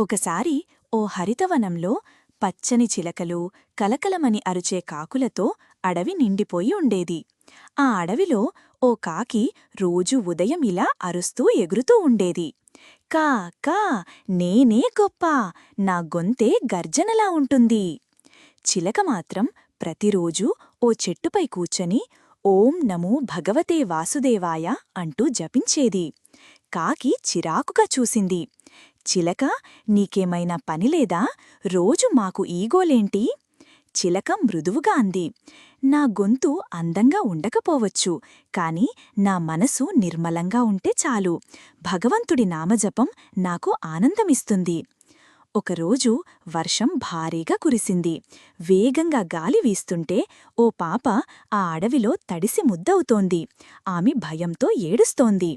ఒకసారి ఓ హరితవనంలో పచ్చని చిలకలు కలకలమని అరుచే కాకులతో అడవి నిండిపోయి ఉండేది. ఆ అడవిలో ఓ కాకి రోజు ఉదయం ఇలా అరుస్తూ ఎగురుతూ ఉండేది. కా కా నేనే గొప్ప నా గొంతే గర్జనలా ఉంటుంది. చిలక మాత్రం ప్రతిరోజూ ఓ చెట్టుపై కూర్చొని ఓం నమో భగవతే వాసుదేవాయ అంటూ జపించేది. కాకి చిరాకుగా చూసింది. చిలక నీకేమైనా పనిలేదా రోజు మాకు ఈగోలేంటి? చిలక మృదువుగా అంది. నా గొంతు అందంగా ఉండకపోవచ్చు కాని నా మనసు నిర్మలంగా ఉంటే చాలు. భగవంతుడి నామజపం నాకు ఆనందమిస్తుంది. ఒకరోజు వర్షం భారీగా కురిసింది. వేగంగా గాలి వీస్తుంటే ఓ పాప ఆ అడవిలో తడిసి ముద్దవుతోంది. ఆమె భయంతో ఏడుస్తోంది.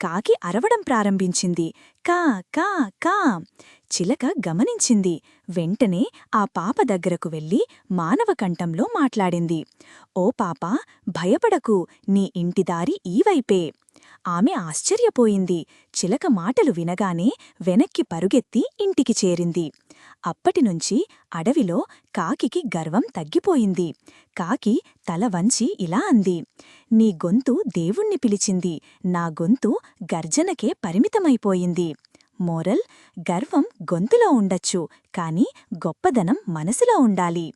కాకి అరవడం ప్రారంభించింది. కా కా కా చిలక గమనించింది. వెంటనే ఆ పాప దగ్గరకు వెళ్ళి మానవ కంఠంలో మాట్లాడింది. ఓ పాప భయపడకు నీ ఇంటిదారి ఈవైపే ఆమె ఆశ్చర్యపోయింది. చిలక మాటలు వినగానే వెనక్కి పరుగెత్తి ఇంటికి చేరింది. అప్పటినుంచి అడవిలో కాకికి గర్వం తగ్గిపోయింది. కాకి తల వంచి ఇలా అంది. నీ గొంతు దేవుణ్ణి పిలిచింది. నా గొంతు గర్జనకే పరిమితమైపోయింది. మోరల్ గర్వం గొంతులో ఉండొచ్చు కాని గొప్పదనం మనసులో ఉండాలి.